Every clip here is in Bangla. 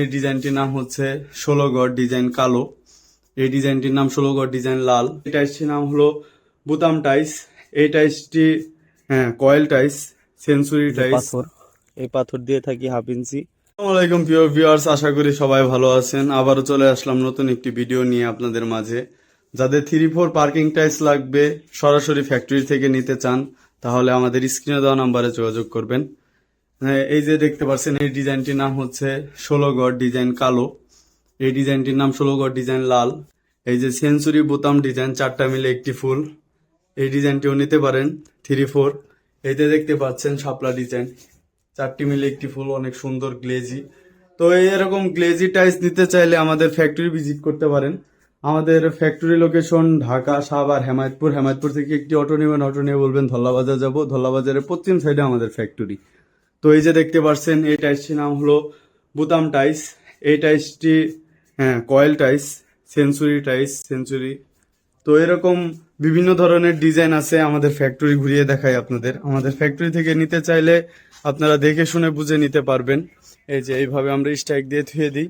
এই ডিজাইনটির নাম হচ্ছে ষোলো গড় ডিজাইন কালো। এই ডিজাইনটির নাম ষোলো গড় ডিজাইন লাল। এই টাইসটির নাম হলো বুতাম টাইস। এই টাইসটি হ্যাঁ কয়েল টাইস সেঞ্চুরি টাইস। পাথর। এই পাথর দিয়ে থাকি হাফ ইঞ্চি। আসসালামু আলাইকুম প্রিয় ভিউয়ার্স আশা করি সবাই ভালো আছেন। আবারও চলে আসলাম নতুন একটি ভিডিও নিয়ে আপনাদের মাঝে। যাদের থ্রি ফোর পার্কিং টাইস লাগবে সরাসরি ফ্যাক্টরি থেকে নিতে চান তাহলে আমাদের স্ক্রিনে দেওয়া নাম্বারে যোগাযোগ করবেন। এই যে দেখতে পাচ্ছেন, এই ডিজাইনটির নাম হচ্ছে ষোলো গড় ডিজাইন কালো। এই ডিজাইনটির নাম ষোলো গড় ডিজাইন লাল। এই যে সেঞ্চুরি বোতাম ডিজাইন, চারটা মিলে একটি ফুল। এই ডিজাইনটিও নিতে পারেন, থ্রি ফোর। এইতে দেখতে পাচ্ছেন, শাপলা ডিজাইন। চারটি মিলে একটি ফুল, অনেক সুন্দর গ্লেজি। তো এই এরকম গ্লেজি টাইলস নিতে চাইলে আমাদের ফ্যাক্টরি ভিজিট করতে পারেন। আমাদের ফ্যাক্টরি লোকেশন ঢাকা সাভার হেমায়তপুর। হেমায়তপুর থেকে একটি অটো নেবেন, অটো নিয়ে বলবেন, ধল্লাবাজার যাব। ধল্লাবাজারের পশ্চিম সাইডে আমাদের ফ্যাক্টরি। তো এই যে দেখতে পাচ্ছেন এই টাইসটির নাম হলো বুতাম টাইস এই টাইসটি হ্যাঁ coil ties century ties century তো এরকম বিভিন্ন ধরনের ডিজাইন আছে আমাদের ফ্যাক্টরি ঘুরিয়ে দেখাই আপনাদের। আমাদের ফ্যাক্টরি থেকে নিতে চাইলে আপনারা দেখে শুনে বুঝে নিতে পারবেন। এই যে এইভাবে আমরা স্ট্রাইক দিয়ে থুয়ে দিই।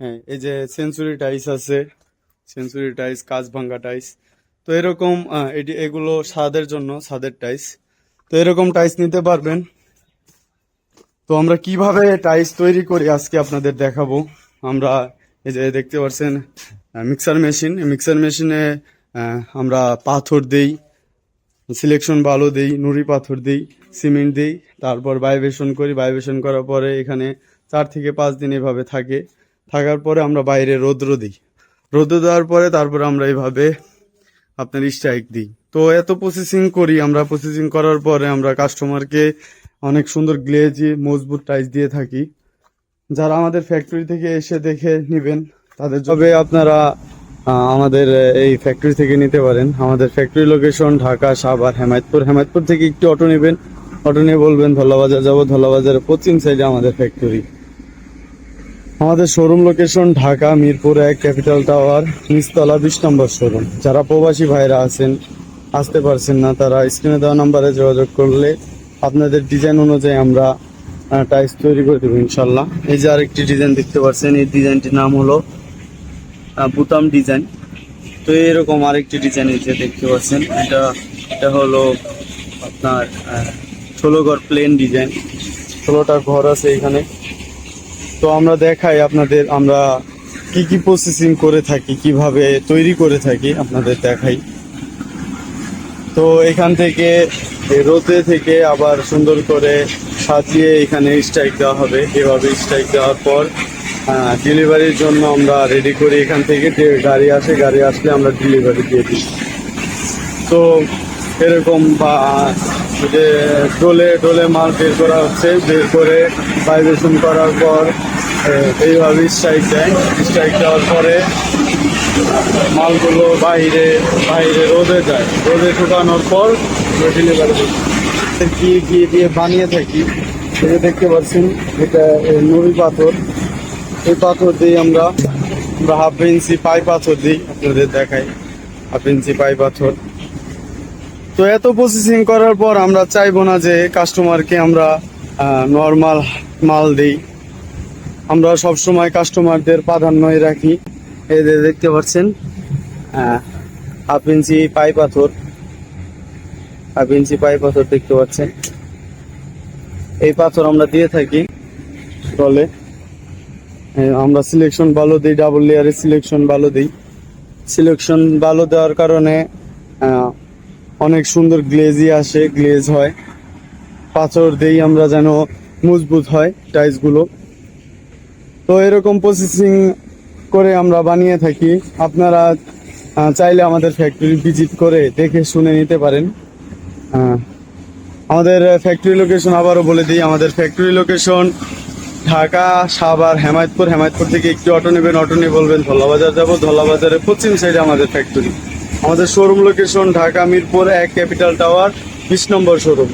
হ্যাঁ এই যে সেঞ্চুরি টাইস আছে। সেঞ্চুরি টাইস কাঁচ ভাঙ্গা টাইস তো এরকম এটি, এগুলো ছাদের জন্য ছাদের টাইস তো এরকম টাইস নিতে পারবেন। তো আমরা কীভাবে টাইস তৈরি করি আজকে আপনাদের দেখাবো। আমরা এই যে দেখতে পাচ্ছেন মিক্সার মেশিন মিক্সার মেশিনে আমরা পাথর দেই সিলেকশন বালু দেই, নুড়ি পাথর দেই সিমেন্ট দেই, তারপর ভাইব্রেশন করি। ভাইব্রেশন করার পরে এখানে চার থেকে পাঁচ দিন এভাবে থাকে। থাকার পরে আমরা বাইরে রৌদ্র দিই। রৌদ্র দেওয়ার পরে তারপরে আমরা এইভাবে আপনার স্ট্রাইক দিই। তো এত প্রসেসিং করি আমরা। প্রসেসিং করার পরে আমরা কাস্টমারকে অনেক সুন্দর গ্লেজি, মজবুত টাইস দিয়ে থাকি। যারা আমাদের ফ্যাক্টরি থেকে এসে দেখে নেবেন, তাদের যবে আপনারা আমাদের এই ফ্যাক্টরি থেকে নিতে পারেন। আমাদের ফ্যাক্টরি লোকেশন ঢাকা, সাভার, হেমায়তপুর। হেমায়তপুর থেকে একটু অটো নেবেন। অটো নিয়ে বলবেন, ধলাবাজার যাব। ধলাবাজারের পশ্চিম সাইডে আমাদের ফ্যাক্টরি আমাদের শোরুম লোকেশন ঢাকা, মিরপুর এক ক্যাপিটাল টাওয়ার নিচতলা বিশ নম্বর শোরুম যারা প্রবাসী ভাইরা আছেন, আসতে পারছেন না, তারা স্ক্রিনে দেওয়া নাম্বারে যোগাযোগ করলে আপনাদের ডিজাইন অনুযায়ী আমরা টাইস তৈরি করে দেবো, ইনশাল্লাহ। এই যে আরেকটি ডিজাইন দেখতে পাচ্ছেন, এই ডিজাইনটির নাম হলো বুতাম ডিজাইন তো এরকম আরেকটি ডিজাইন এই যে দেখতে পাচ্ছেন, এটা এটা হলো আপনার ষোলো ঘর প্লেন ডিজাইন ষোলোটা ঘর আছে এখানে। তো আমরা দেখাই আপনাদের, আমরা কি কি প্রসেসিং করে থাকি, কীভাবে তৈরি করে থাকি, আপনাদের দেখাই। তো এখান থেকে রোদে থেকে আবার সুন্দর করে সাজিয়ে এখানে স্ট্রাইক দেওয়া হবে। এভাবে স্ট্রাইক দেওয়ার পর ডেলিভারির জন্য আমরা রেডি করি এখান থেকে। যে গাড়ি আসে, গাড়ি আসলে আমরা ডেলিভারি দিয়ে দিই। তো এরকম বা, যে ডোলে ডোলে মাল বের করা হচ্ছে, বের করে ভাইব্রেশন করার পর এইভাবে স্ট্রাইক দেয়। স্ট্রাইক দেওয়ার পরে মালগুলো বাইরে বাইরে রোদে যায়। রোদে শুকানোর পর ডেলিভারি কি দিয়ে বানিয়ে থাকি এটা দেখতে পাচ্ছেন, এটা নুড়ি পাথর। এই পাথর দিয়ে আমরা আমরা হাফ ইঞ্চি পাই পাথর দিই, আপনাদের দেখাই হাফ ইঞ্চি পাই পাথর। তো এত প্রসেসিং করার পর আমরা চাইব না যে কাস্টমারকে আমরা নর্মাল মাল দিই। আমরা সব সময় কাস্টমারদের প্রাধান্যই রাখি। এই দেখতে পাচ্ছেন হাফ ইঞ্চি পাই পাথর। হাফ ইঞ্চি পাই পাথর দেখতে পাচ্ছেন। এই পাথর আমরা দিয়ে থাকি দলে আমরা সিলেকশন ভালো দিই ডাবল লেয়ারের সিলেকশন ভালো দিই। সিলেকশন ভালো দেওয়ার কারণে অনেক সুন্দর গ্লেজি আসে গ্লেজ হয়। পাথর দেই আমরা যেন মজবুত হয় টাইলসগুলো তো এরকম প্রসেসিং করে আমরা বানিয়ে থাকি। আপনারা চাইলে আমাদের ফ্যাক্টরি ভিজিট করে দেখে শুনে নিতে পারেন। আমাদের ফ্যাক্টরি লোকেশন আবারও বলে দিই, আমাদের ফ্যাক্টরি লোকেশন ঢাকা, সাভার, হেমায়তপুর। হেমায়তপুর থেকে একটি অটো নেবেন অটো নিয়ে বলবেন, ধল্লাবাজার যাব। ধল্লাবাজারের পশ্চিম সাইডে আমাদের ফ্যাক্টরি আমাদের শোরুম লোকেশন ঢাকা, মিরপুর এক ক্যাপিটাল টাওয়ার বিশ নম্বর শোরুম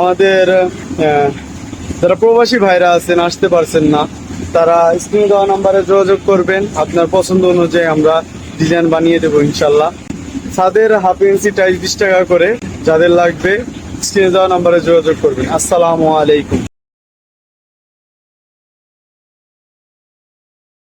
আমাদের যারা প্রবাসী ভাইরা আছেন, আসতে পারছেন না, তারা স্ক্রিনে দেওয়া নাম্বারে যোগাযোগ করবেন। আপনার পছন্দ অনুযায়ী আমরা ডিজাইন বানিয়ে দেবো, ইনশাল্লাহ। ছাদের হাফ ইঞ্চি টাইস বিশ টাকা করে যাদের লাগবে স্ক্রিনে দেওয়া নাম্বারে যোগাযোগ করবেন। আসসালামু আলাইকুম।